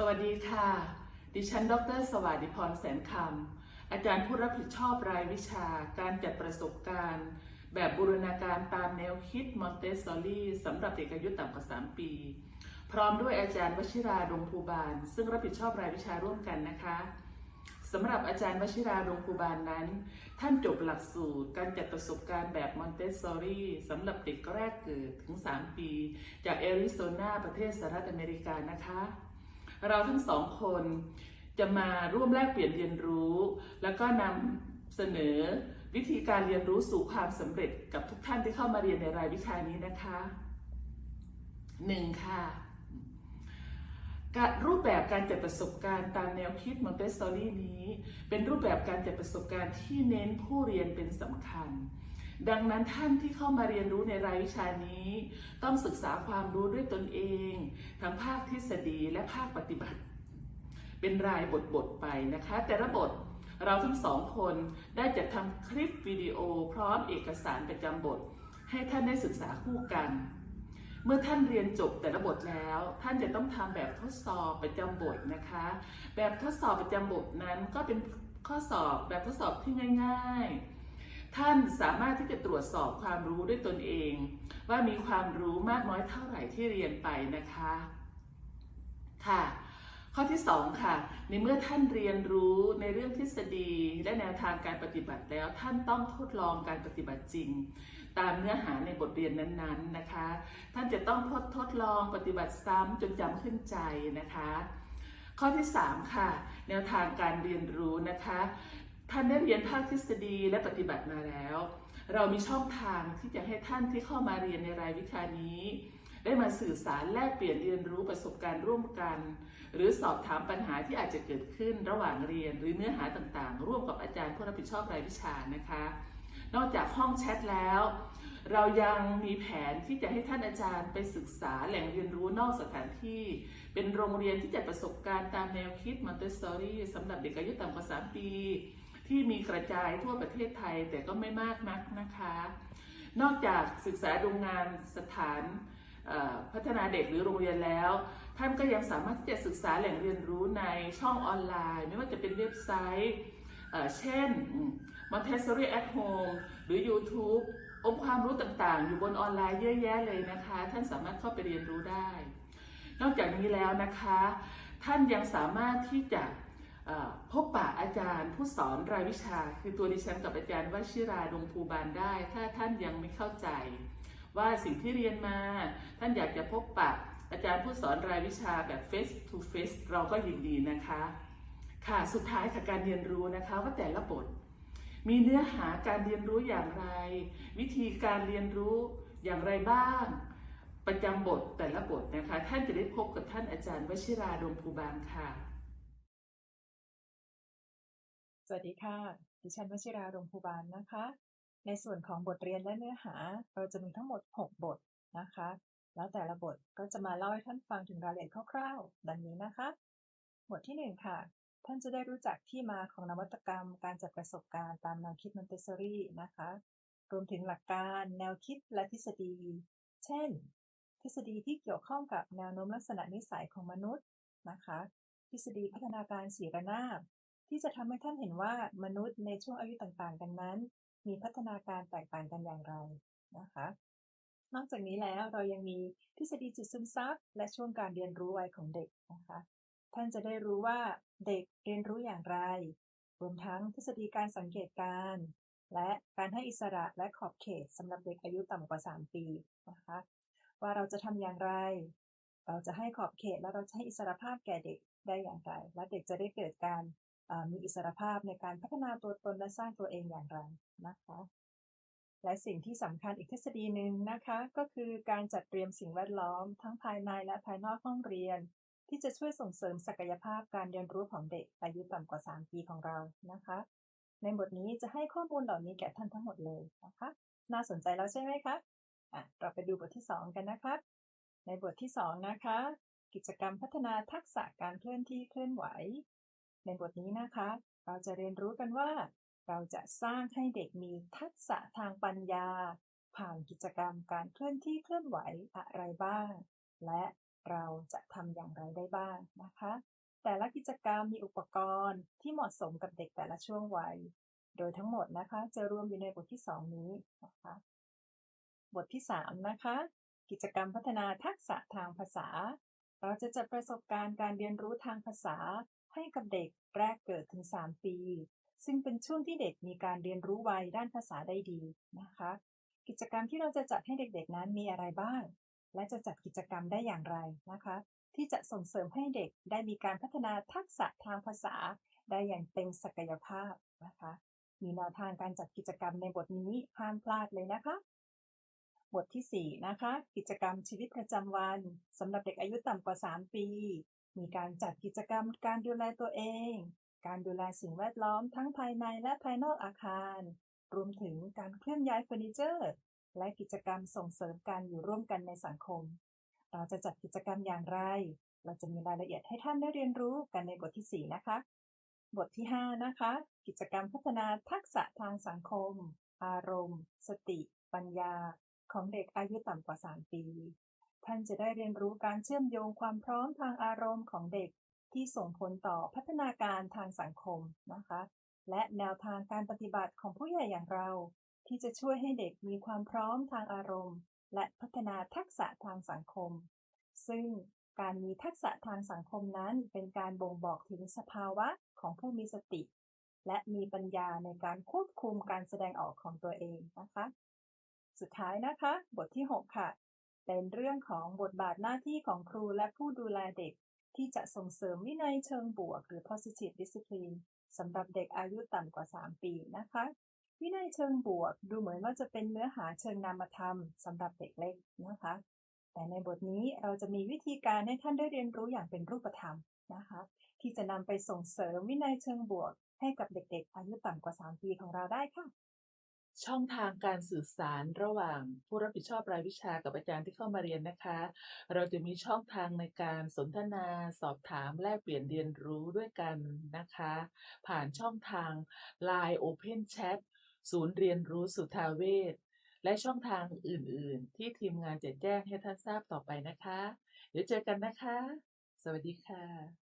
สวัสดีค่ะ ดิฉัน ดร สวัสดิพรแสนคำ อาจารย์ผู้รับผิดชอบรายวิชาการจัดประสบการณ์ แบบบูรณาการตามแนวคิดมอนเตสซอรี่สำหรับเด็กอายุต่ำกว่า 3 ปี พร้อมด้วยอาจารย์วชิราดงภูบาล ซึ่งรับผิดชอบรายวิชาร่วมกันนะคะสำหรับอาจารย์วชิราดงภูบาลนั้น ท่านจบหลักสูตรการจัดประสบการณ์แบบมอนเตสซอรี่สำหรับเด็กแรกเกิดถึง 3 ปี จากแอริโซนาประเทศสหรัฐอเมริกานะคะ เราทั้งสองคนจะมาร่วมแลกเปลี่ยนเรียนรู้ แล้วก็นำเสนอวิธีการเรียนรู้สู่ความสำเร็จกับทุกท่านที่เข้ามาเรียนในรายวิชานี้นะคะหนึ่งค่ะการรูปแบบการจัดประสบการณ์ตามแนวคิดมอนเตสซอรี่นี้ เป็นรูปแบบการจัดประสบการณ์ที่เน้นผู้เรียนเป็นสำคัญ ดังนั้นท่านที่เข้ามาเรียนรู้ในรายวิชานี้ ต้องศึกษาความรู้ด้วยตนเอง ทั้งภาคทฤษฎีและภาคปฏิบัติ เป็นรายบทบทไปนะคะ แต่ละบทเราทั้งสองคนได้จัดทำคลิปวิดีโอ พร้อมเอกสารประจำบท ให้ท่านได้ศึกษาคู่กัน เมื่อท่านเรียนจบแต่ละบทแล้ว ท่านจะต้องทำแบบทดสอบประจำบทนะคะ แบบทดสอบประจำบทนั้นก็เป็นข้อสอบแบบทดสอบที่ง่าย ๆ ท่านสามารถที่จะตรวจสอบความรู้ด้วยตนเอง ว่ามีความรู้มากน้อยเท่าไหร่ที่เรียนไปนะคะค่ะข้อที่2ค่ะ ในเมื่อท่านเรียนรู้ในเรื่องทฤษฎีและแนวทางการปฏิบัติแล้วท่านต้องทดลองการปฏิบัติจริง ตามเนื้อหาในบทเรียนนั้นๆนะคะ ท่านจะต้องทดทดลองปฏิบัติซ้ำจนจำขึ้นใจนะคะ ข้อที่ 3 ค่ะ แนวทางการเรียนรู้นะคะ ท่านได้เรียนภาคทฤษฎีและปฏิบัติมาแล้ว เรามีช่องทางที่จะให้ท่านที่เข้ามาเรียนในรายวิชานี้ ได้มาสื่อสารแลกเปลี่ยนเรียนรู้ประสบการณ์ร่วมกัน หรือสอบถามปัญหาที่อาจจะเกิดขึ้นระหว่างเรียน หรือเนื้อหาต่างๆ ร่วมกับอาจารย์ผู้รับผิดชอบรายวิชานะคะ นอกจากห้องแชทแล้ว เรายังมีแผนที่จะให้ท่านอาจารย์ไปศึกษาแหล่งเรียนรู้นอกสถานที่ เป็นโรงเรียนที่จัดประสบการณ์ตามแนวคิดมอนเตสซอรี่สำหรับเด็กอายุต่ำกว่า 3 ปี ที่มีกระจายทั่วประเทศไทยแต่ก็ไม่มากนักนะคะ นอกจากศึกษาดูงานสถานพัฒนาเด็กหรือโรงเรียนแล้ว ท่านก็ยังสามารถที่จะศึกษาแหล่งเรียนรู้ในช่องออนไลน์ ไม่ว่าจะเป็นเว็บไซต์เช่น Montessori at Home หรือ YouTube องค์ความรู้ต่างๆ อยู่บนออนไลน์เยอะแยะเลยนะคะ ท่านสามารถเข้าไปเรียนรู้ได้ นอกจากนี้แล้วนะคะ ท่านยังสามารถที่จะ พบปะอาจารย์ผู้สอนรายวิชา คือตัวดิฉันกับอาจารย์วชิราดงภูบาลได้ ถ้าท่านยังไม่เข้าใจ ว่าสิ่งที่เรียนมา ท่านอยากจะพบปะอาจารย์ผู้สอนรายวิชาแบบ face to face เราก็ยินดีนะคะ ค่ะสุดท้ายค่ะการเรียนรู้นะคะว่าแต่ละบท มีเนื้อหาการเรียนรู้อย่างไร วิธีการเรียนรู้อย่างไรบ้าง ประจำบทแต่ละบทนะคะ ท่านจะได้พบกับท่านอาจารย์วชิราดงภูบาลค่ะ สวัสดีค่ะ ดิฉันวชิรารงภูบาลนะคะ ในส่วนของบทเรียนและเนื้อหา เราจะมีทั้งหมด 6 บทนะคะ แล้วแต่ละบทก็จะมาเล่าให้ท่านฟังถึงรายละเอียดคร่าวๆ ดังนี้นะคะ บทที่ 1 ค่ะ ท่านจะได้รู้จักที่มาของนวัตกรรม การจัดประสบการณ์ตามแนวคิดมอนเตสซอรี่นะคะ รวมถึงหลักการแนวคิดและทฤษฎี เช่น ทฤษฎีที่เกี่ยวข้องกับแนวโน้มลักษณะนิสัยของมนุษย์นะคะ ทฤษฎีพัฒนาการสีระนาบ ที่จะทำให้ท่านเห็นว่ามนุษย์ในช่วงอายุต่างๆ กันนั้น มีพัฒนาการแตกต่างกันอย่างไรนะคะ นอกจากนี้แล้วเรายังมีทฤษฎีจิตซึมซับและช่วงการเรียนรู้วัยของเด็กนะคะ ท่านจะได้รู้ว่าเด็กเรียนรู้อย่างไร รวมทั้งทฤษฎีการสังเกตการ และการให้อิสระและขอบเขตสำหรับเด็กอายุต่ำกว่า 3 ปีนะคะ ว่าเราจะทำอย่างไร เราจะให้ขอบเขตและเราจะให้อิสระภาพแก่เด็กได้อย่างไร และเด็กจะได้เกิดการ มีอิสรภาพในการพัฒนาตัวตนและสร้างตัวเองอย่างไรนะคะ และสิ่งที่สำคัญอีกทฤษฎีหนึ่งนะคะ ก็คือการจัดเตรียมสิ่งแวดล้อมทั้งภายในและภายนอกห้องเรียน ที่จะช่วยส่งเสริมศักยภาพการเรียนรู้ของเด็กอายุต่ำกว่า 3 ปีของเรานะคะ ในบทนี้จะให้ข้อมูลเหล่านี้แก่ท่านทั้งหมดเลยนะคะ น่าสนใจแล้วใช่ไหมคะอะเราไปดูบทที่ 2 กันนะคะ ในบทที่ 2 นะคะ กิจกรรมพัฒนาทักษะการเคลื่อนที่เคลื่อนไหว ในบทนี้นะคะ เราจะเรียนรู้กันว่า เราจะสร้างให้เด็กมีทักษะทางปัญญา ผ่านกิจกรรมการเคลื่อนที่เคลื่อนไหวอะไรบ้าง และเราจะทำอย่างไรได้บ้างนะคะ แต่ละกิจกรรมมีอุปกรณ์ที่เหมาะสมกับเด็กแต่ละช่วงวัย โดยทั้งหมดนะคะจะรวมอยู่ในบทที่ 2 นี้นะคะ บทที่ 3 นะคะ กิจกรรมพัฒนาทักษะทางภาษา เราจะจัดประสบการณ์การเรียนรู้ทางภาษา ให้กับเด็กแรกเกิดถึง 3 ปี ซึ่งเป็นช่วงที่เด็กมีการเรียนรู้ไวด้านภาษาได้ดีนะคะ กิจกรรมที่เราจะจัดให้เด็กๆนั้นมีอะไรบ้าง และจะจัดกิจกรรมได้อย่างไรนะคะ ที่จะส่งเสริมให้เด็กได้มีการพัฒนาทักษะทางภาษา ได้อย่างเต็มศักยภาพนะคะ มีแนวทางการจัดกิจกรรมในบทนี้ห้ามพลาดเลยนะคะบทที่ 4 นะคะ กิจกรรมชีวิตประจำวันสำหรับเด็กอายุต่ำกว่า 3 ปี มีการจัดกิจกรรมการดูแลตัวเอง การดูแลสิ่งแวดล้อมทั้งภายในและภายนอกอาคาร รวมถึงการเคลื่อนย้ายเฟอร์นิเจอร์ และกิจกรรมส่งเสริมการอยู่ร่วมกันในสังคม เราจะจัดกิจกรรมอย่างไร เราจะมีรายละเอียดให้ท่านได้เรียนรู้กันในบทที่ 4 นะคะ บทที่ 5 นะคะ กิจกรรมพัฒนาทักษะทางสังคม อารมณ์ สติ ปัญญา ของเด็กอายุต่ำกว่า 3 ปี ท่านจะได้เรียนรู้การเชื่อมโยงความพร้อมทางอารมณ์ของเด็กที่ส่งผลต่อพัฒนาการทางสังคมนะคะ และแนวทางการปฏิบัติของผู้ใหญ่อย่างเรา ที่จะช่วยให้เด็กมีความพร้อมทางอารมณ์ และพัฒนาทักษะทางสังคม ซึ่งการมีทักษะทางสังคมนั้นเป็นการบ่งบอกถึงสภาวะของผู้มีสติ และมีปัญญาในการควบคุมการแสดงออกของตัวเองนะคะ สุดท้ายนะคะ บทที่ 6 ค่ะ เป็นเรื่องของบทบาทหน้าที่ของครูและผู้ดูแลเด็ก ที่จะส่งเสริมวินัยเชิงบวก หรือ positive discipline สำหรับเด็กอายุต่ำกว่า 3 ปีนะคะ วินัยเชิงบวกดูเหมือนว่าจะเป็นเนื้อหาเชิงนามธรรมสำหรับเด็กเล็กนะคะ แต่ในบทนี้เราจะมีวิธีการให้ท่านได้เรียนรู้อย่างเป็นรูปธรรมนะคะ ที่จะนำไปส่งเสริมวินัยเชิงบวก ให้กับเด็กๆ อายุต่ำกว่า 3 ปีของเราได้ค่ะ ช่องทางการสื่อสารระหว่างผู้รับผิดชอบรายวิชากับอาจารย์ที่เข้ามาเรียนนะคะ เราจะมีช่องทางในการสนทนาสอบถามแลกเปลี่ยนเรียนรู้ด้วยกันนะคะ ผ่านช่องทาง Line Open Chat ศูนย์เรียนรู้สุทาเวชและช่องทางอื่นๆ ที่ทีมงานจะแจ้งให้ท่านทราบต่อไปนะคะ เดี๋ยวเจอกันนะคะ สวัสดีค่ะ